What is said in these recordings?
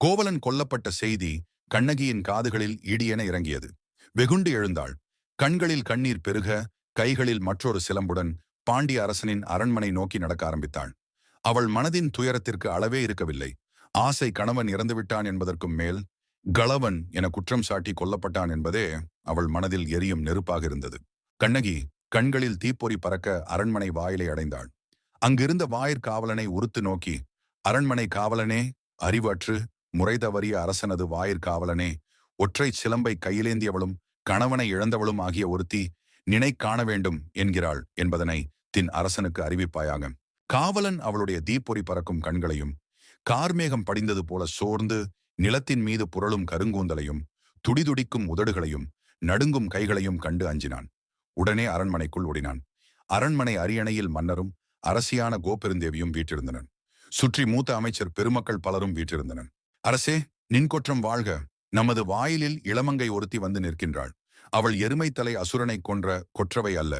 கோவலன் கொல்லப்பட்ட செய்தி கண்ணகியின் காதுகளில் இடியென இறங்கியது. வெகுண்டு எழுந்தாள். கண்களில் கண்ணீர் பெருக கைகளில் மற்றொரு சிலம்புடன் பாண்டிய அரசனின் அரண்மனை நோக்கி நடக்க ஆரம்பித்தாள். அவள் மனதின் துயரத்திற்கு அளவே இருக்கவில்லை. ஆசை கணவன் இறந்துவிட்டான் என்பதற்கும் மேல் களவன் என குற்றம் சாட்டி கொல்லப்பட்டான் என்பதே அவள் மனதில் எரியும் நெருப்பாக இருந்தது. கண்ணகி கண்களில் தீப்பொறி பறக்க அரண்மனை வாயிலை அடைந்தாள். அங்கிருந்த வாயிற் காவலனை உறுத்து நோக்கி அரண்மனை காவலனே அறிவற்று முறை தவறிய அரசனது வாயிற்காவலனே ஒற்றை சிலம்பை கையிலேந்தியவளும் கணவனை இழந்தவளும் ஆகிய ஒருத்தி நினை காண வேண்டும் என்கிறாள் என்பதனை தின் அரசனுக்கு அறிவிப்பாயாக. காவலன் அவளுடைய தீப்பொறி பறக்கும் கண்களையும் கார்மேகம் படிந்தது போல சோர்ந்து நிலத்தின் மீது புரளும் கருங்கூந்தலையும் துடிதுடிக்கும் உதடுகளையும் நடுங்கும் கைகளையும் கண்டு அஞ்சினான். உடனே அரண்மனைக்குள் ஓடினான். அரண்மனை அரியணையில் மன்னரும் அரசியான கோபெருந்தேவியும் வீற்றிருந்தனர். சுற்றி மூத்த அமைச்சர் பெருமக்கள் பலரும் வீற்றிருந்தனர். அரசே நின்கொற்றம் வாழ்க. நமது வாயிலில் இளமங்கை ஒருத்தி வந்து நிற்கின்றாள். அவள் எருமை தலை அசுரனை கொன்ற கொற்றவை அல்ல.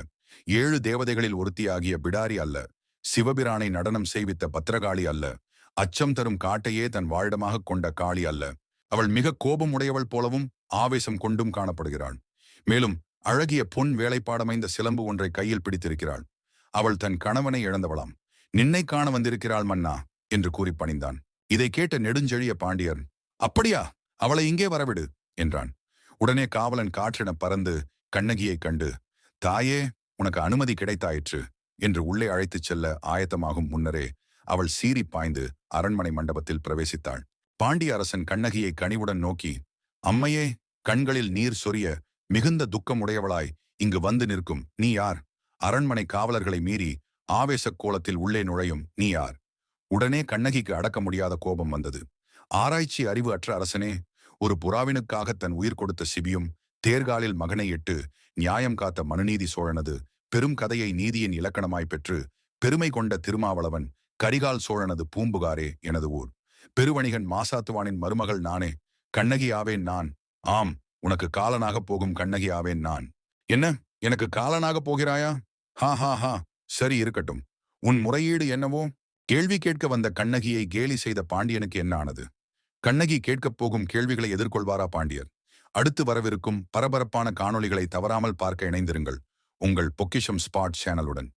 ஏழு தேவதைகளில் ஒருத்தியாகிய பிடாரி அல்ல. சிவபிரானை நடனம் செய்வித்த பத்திரகாளி அல்ல. அச்சம் தரும் காட்டையே தன் வாழிடமாக கொண்ட காளி அல்ல. அவள் மிக கோபம் உடையவள் போலவும் ஆவேசம் கொண்டும் காணப்படுகிறாள். மேலும் அழகிய பொன் வேலைப்பாடமைந்த சிலம்பு ஒன்றை கையில் பிடித்திருக்கிறாள். அவள் தன் கணவனை இழந்தவளாம். நின்னை காண வந்திருக்கிறாள் மன்னா என்று கூறி பணிந்தான். இதை கேட்ட நெடுஞ்செழிய பாண்டியர் அப்படியா? அவளை இங்கே வரவிடு என்றான். உடனே காவலன் காற்றென பறந்து கண்ணகியைக் கண்டு தாயே உனக்கு அனுமதி கிடைத்தாயிற்று என்று உள்ளே அழைத்துச் செல்ல ஆயத்தமாகும் முன்னரே அவள் சீறி பாய்ந்து அரண்மனை மண்டபத்தில் பிரவேசித்தாள். பாண்டிய அரசன் கண்ணகியை கனிவுடன் நோக்கி அம்மையே கண்களில் நீர் சொரிய மிகுந்த துக்கமுடையவளாய் இங்கு வந்து நிற்கும் நீ யார்? அரண்மனை காவலர்களை மீறி ஆவேசக் கோலத்தில் உள்ளே நுழையும் நீ யார்? உடனே கண்ணகிக்கு அடக்க முடியாத கோபம் வந்தது. ஆராய்ச்சி அறிவு அற்ற அரசனே ஒரு புறாவினுக்காக தன் உயிர் கொடுத்த சிபியும் தேர்காலில் மகனை இட்டு நியாயம் காத்த மனுநீதி சோழனது பெரும் கதையை நீதியின் இலக்கணமாய் பெற்று பெருமை கொண்ட திருமாவளவன் கரிகால் சோழனது பூம்புகாரே எனது ஊர். பெருவணிகன் மாசாத்துவானின் மருமகள் நானே கண்ணகி ஆவேன் நான். ஆம் உனக்கு காலனாக போகும் கண்ணகி ஆவேன் நான். என்ன எனக்கு காலனாக போகிறாயா? ஹா ஹா ஹா சரி இருக்கட்டும். உன் முறையீடு என்னவோ? கேள்வி கேட்க வந்த கண்ணகியை கேலி செய்த பாண்டியனுக்கு என்ன ஆனது? கண்ணகி கேட்கப் போகும் கேள்விகளை எதிர்கொள்வாரா பாண்டியர்? அடுத்து வரவிருக்கும் பரபரப்பான காணொளிகளை தவறாமல் பார்க்க இணைந்திருங்கள். உங்கள் பொக்கிஷம் ஸ்பாட் சேனலுடன்.